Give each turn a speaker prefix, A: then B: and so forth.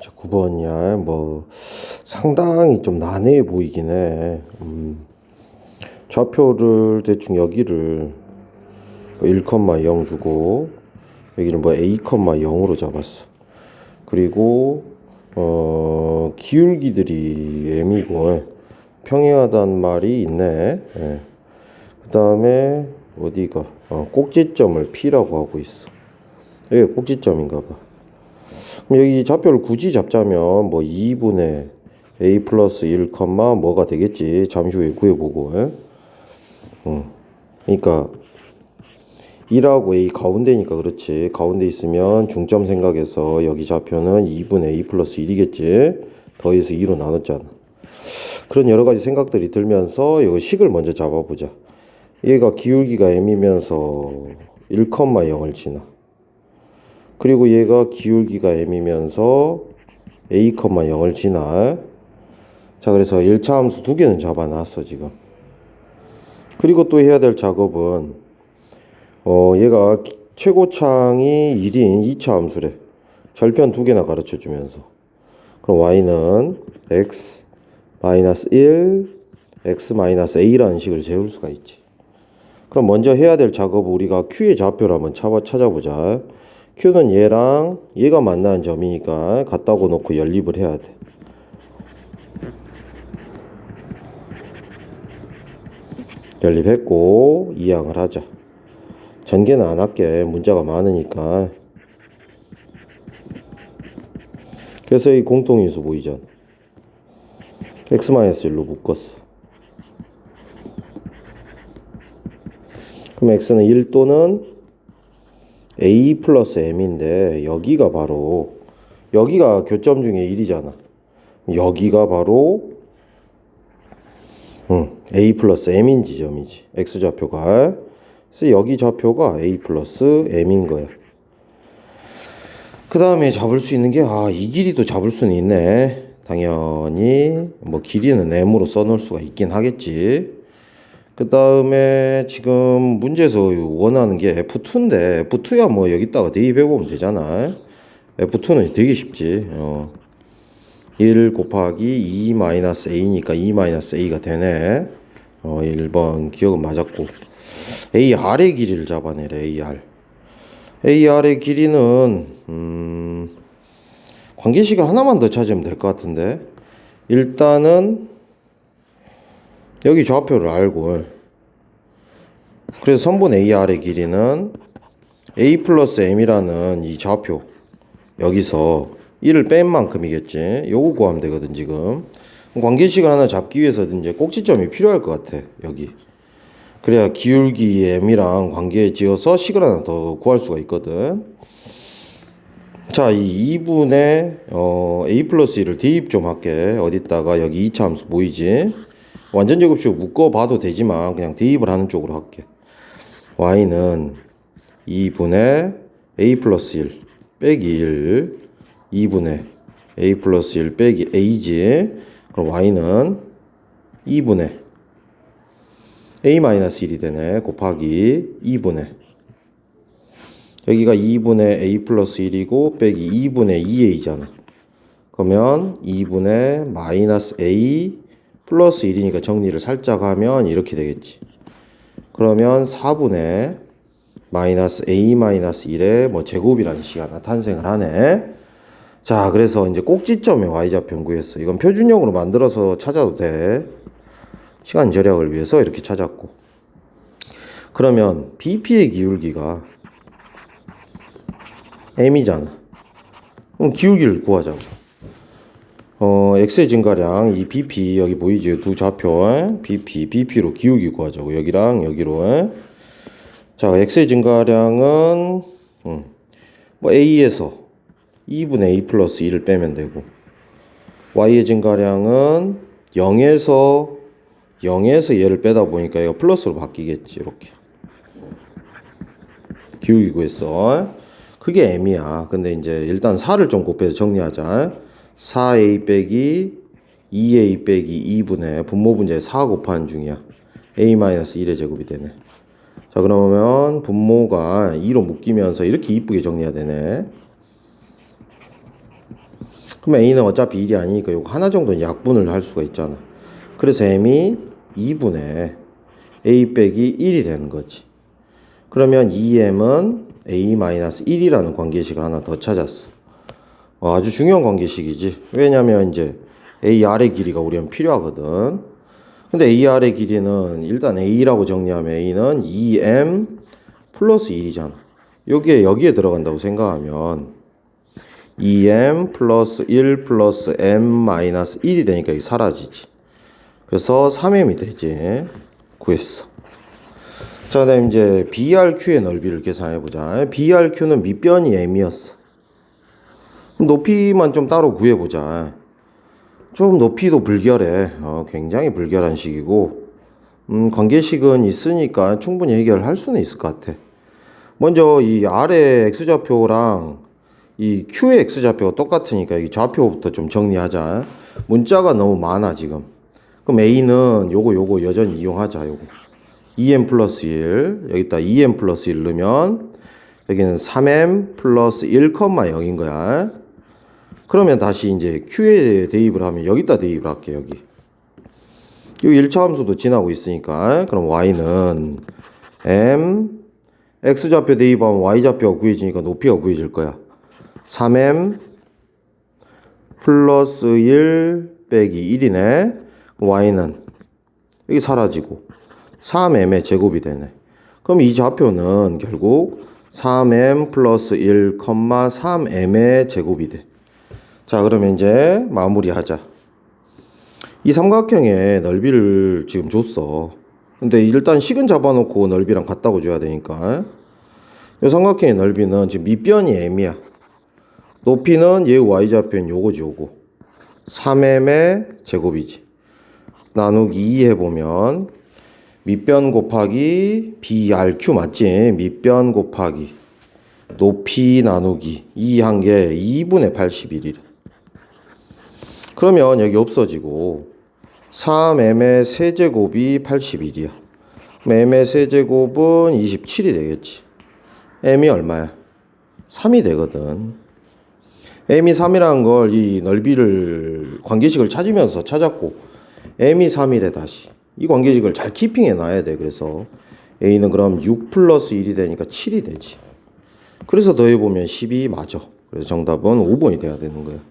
A: 자, 9번이야. 뭐 상당히 좀 난해해 보이긴 해. 음. 좌표를 대충 여기를 1,0 주고 여기는 뭐 a, 0으로 잡았어. 그리고 어 기울기들이 m이고 평행하다는 말이 있네. 예. 그 다음에 어디가 어, 꼭지점을 P라고 하고 있어. 여기 꼭지점인가 봐. 여기 좌표를 굳이 잡자면 뭐 2분의 a 플러스 1, 뭐가 되겠지. 잠시 후에 구해보고. 예? 음. 그러니까 2하고 a 가운데니까 그렇지. 가운데 있으면 중점 생각해서 여기 좌표는 2분의 a 플러스 1이겠지. 더해서 2로 나눴잖아. 그런 여러 가지 생각들이 들면서 이 식을 먼저 잡아보자. 얘가 기울기가 m이면서 1,0을 지나. 그리고 얘가 기울기가 m이면서 a, 0을 지나. 자, 그래서 1차 함수 두 개는 잡아놨어, 지금. 그리고 또 해야 될 작업은, 어, 얘가 기- 최고창이 1인 2차 함수래. 절편 두 개나 가르쳐 주면서. 그럼 y는 x 마이너스 1, x 마이너스 a라는 식을 재울 수가 있지. 그럼 먼저 해야 될 작업은 우리가 q의 좌표를 한번 찾아- 찾아보자. Q는 얘랑 얘가 만나는 점이니까 갖다고 놓고 연립을 해야 돼. 연립했고 이항을 하자. 전개는 안 할게. 문자가 많으니까. 그래서 이 공통인수 보이잖아. x-1로 묶었어. 그럼 x는 1 또는 a 플러스 m인데 여기가 바로 여기가 교점 중에 1이잖아. 여기가 바로 응, a 플러스 m인 지점이지. x 좌표가. 그래서 여기 좌표가 a 플러스 m인 거야. 그 다음에 잡을 수 있는 게, 아, 이 길이도 잡을 수는 있네. 당연히, 뭐, 길이는 m으로 써놓을 수가 있긴 하겠지. 그 다음에 지금 문제에서 원하는 게 F2인데, F2야 뭐, 여기다가 대입해보면 되잖아. F2는 되게 쉽지. 어. 1 곱하기 2 마이너스 a니까 2 마이너스 a가 되네. 어, 1번 기억은 맞았고. AR의 길이를 잡아내래, AR. AR의 길이는, 음, 관계식을 하나만 더 찾으면 될 것 같은데. 일단은, 여기 좌표를 알고, 그래서 선분 AR의 길이는 A 플러스 M이라는 이 좌표, 여기서 1을 뺀 만큼이겠지. 요거 구하면 되거든, 지금. 관계식을 하나 잡기 위해서는 이제 꼭지점이 필요할 것 같아, 여기. 그래야 기울기 m이랑 관계 지어서 식을 하나 더 구할 수가 있거든. 자, 이 2분의 어, a 플러스 1을 대입 좀 할게. 어디다가 여기 2차 함수 보이지? 완전 제곱식 묶어봐도 되지만 그냥 대입을 하는 쪽으로 할게. y는 2분의 a 플러스 1 빼기 1 2분의 a 플러스 1 빼기 a지. 그럼 y는 2분의 a-1이 되네. 곱하기 2분의 여기가 2분의 a 플러스 1이고 빼기 2분의 2a잖아. 그러면 2분의 마이너스 a 플러스 1이니까 정리를 살짝 하면 이렇게 되겠지. 그러면 4분의 마이너스 a 마이너스 1의 뭐 제곱이라는 하나 탄생을 하네. 자, 그래서 이제 꼭지점에 y좌표 구했어. 이건 표준형으로 만들어서 찾아도 돼. 시간 절약을 위해서 이렇게 찾았고. 그러면 BP의 기울기가 M이잖아. 그럼 기울기를 구하자고. 어, X의 증가량, 이 BP, 여기 보이죠? 두 좌표, 에? BP, BP로 기울기 구하자고. 여기랑 여기로. 에? 자, X의 증가량은, 음, 뭐 A에서 2분의 A 플러스 1을 빼면 되고, Y의 증가량은 0에서 0에서 얘를 빼다 보니까 얘가 플러스로 바뀌겠지 이렇게 기울기 구했어 그게 m이야 근데 이제 일단 4를 좀 곱해서 정리하자 4a 빼기 2a 빼기 2분의 분모 분자에 4 곱하는 중이야 a-1의 제곱이 되네 자 그러면 분모가 2로 묶이면서 이렇게 이쁘게 정리해야 되네 그럼 A는 어차피 1이 아니니까 요거 하나 정도는 약분을 할 수가 있잖아. 그래서 M이 2분의 A 빼기 1이 되는 거지. 그러면 2M은 A-1이라는 관계식을 하나 더 찾았어. 어, 아주 중요한 관계식이지. 왜냐면 이제 AR의 길이가 우리는 필요하거든. 근데 AR의 길이는 일단 A라고 정리하면 A는 2M 플러스 1이잖아. 여기에 여기에 들어간다고 생각하면 2M 플러스 1 플러스 M 마이너스 1이 되니까 이게 사라지지. 그래서 3M이 되지. 구했어. 자, 그다음 이제 BRQ의 넓이를 계산해 보자. BRQ는 밑변이 M이었어. 높이만 좀 따로 구해 보자. 좀 높이도 불결해. 어, 굉장히 불결한 식이고, 음, 관계식은 있으니까 충분히 해결할 수는 있을 것 같아. 먼저 이 R의 X좌표랑 이 Q의 X좌표가 똑같으니까 이 좌표부터 좀 정리하자. 문자가 너무 많아, 지금. 그럼 A는 요거, 요거 여전히 이용하자, 요거. 2m 플러스 1. 여기다 2m 플러스 1 넣으면 여기는 3m 플러스 1,0인 거야. 그러면 다시 이제 Q에 대입을 하면 여기다 대입을 할게 여기. 이 1차 함수도 지나고 있으니까 그럼 Y는 M X좌표 대입하면 Y좌표가 구해지니까 높이가 구해질 거야. 3M 플러스 1 빼기 1이네. Y는 여기 사라지고 3m의 제곱이 되네. 그럼 이 좌표는 결국 3m 플러스 1, 3m의 제곱이 돼. 자, 그러면 이제 마무리하자. 이 삼각형의 넓이를 지금 줬어. 근데 일단 식은 잡아놓고 넓이랑 같다고 줘야 되니까. 이 삼각형의 넓이는 지금 밑변이 m이야. 높이는 얘 y좌표는 요거지, 요거. 3m의 제곱이지. 나누기 2 해보면 밑변 곱하기 BRQ 맞지? 밑변 곱하기 높이 나누기 2한게 2분의 81이래. 그러면 여기 없어지고 3m의 세제곱이 81이야. m의 세제곱은 27이 되겠지. m이 얼마야? 3이 되거든. m이 3이라는 걸 이 넓이를 관계식을 찾으면서 찾았고 m이 3이래 다시. 이 관계식을 잘 키핑해 놔야 돼. 그래서 a는 그럼 6 플러스 1이 되니까 7이 되지. 그래서 더해보면 12 맞아. 그래서 정답은 5번이 돼야 되는 거야.